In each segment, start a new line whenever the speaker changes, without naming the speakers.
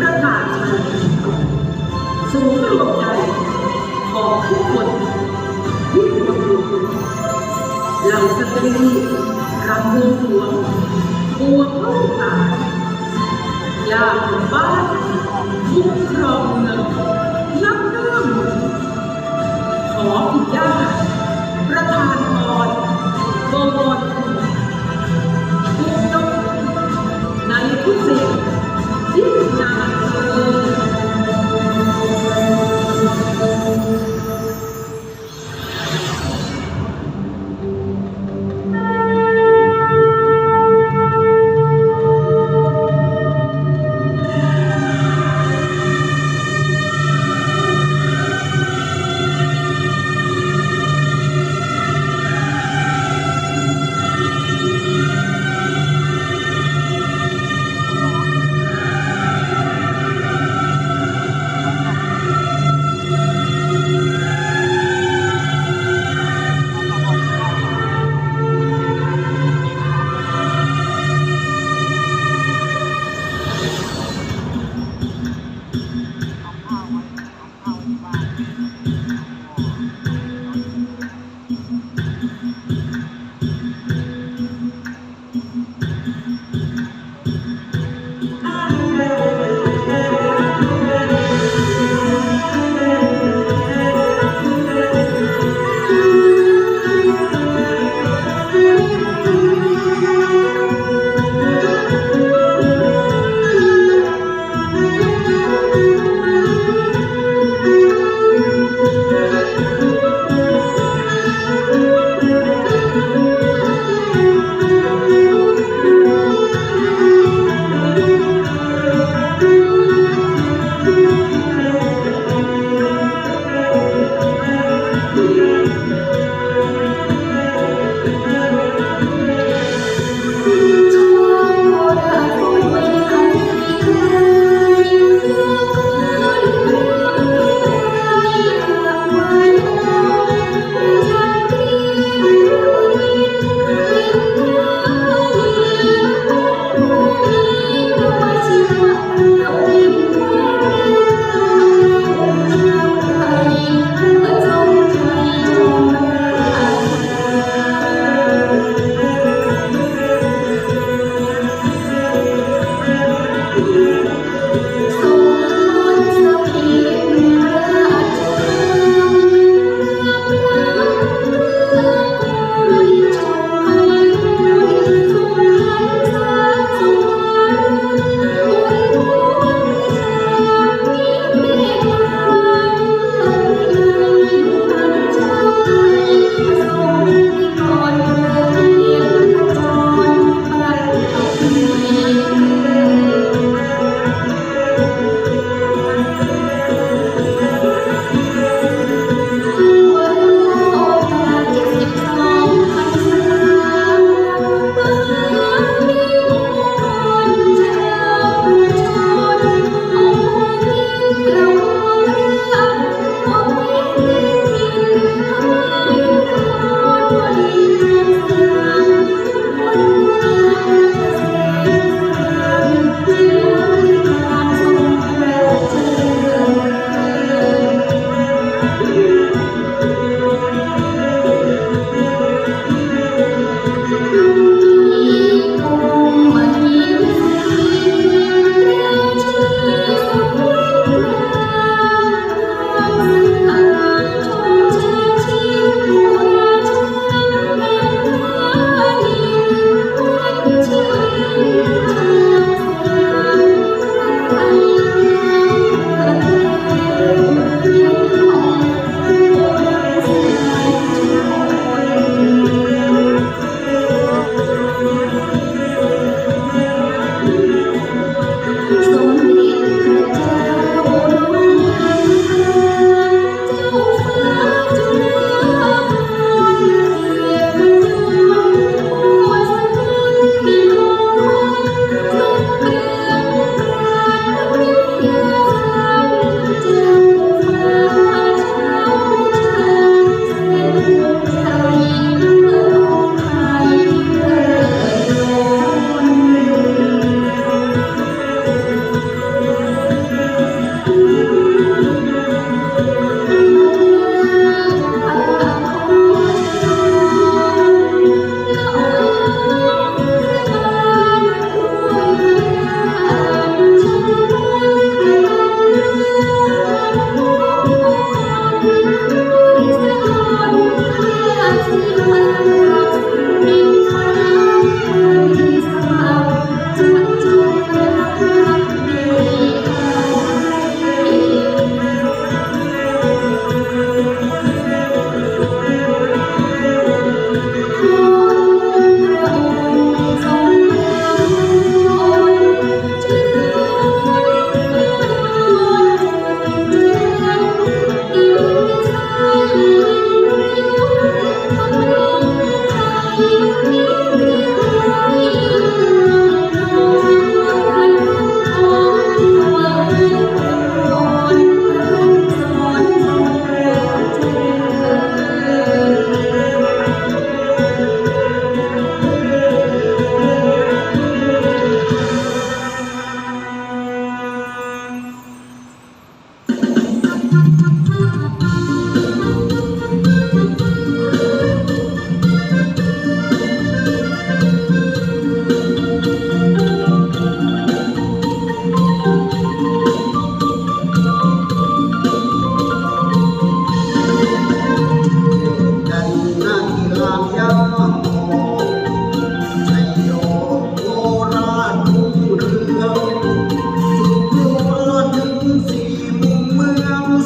ประกาศชัยสูงรวมใจของทุกคนที่รวมรวมเหล่าสตรีรำวงสวงปว
ดลูกตายยากบ้า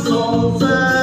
从此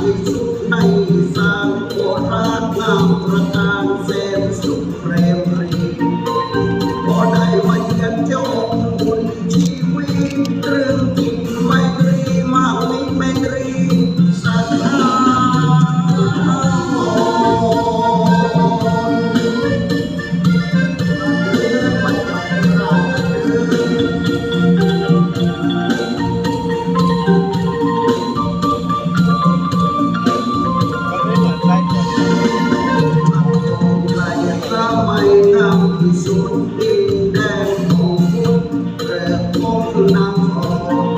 ที่สุดในสร้างโบราณนา
ม
ประกา
Música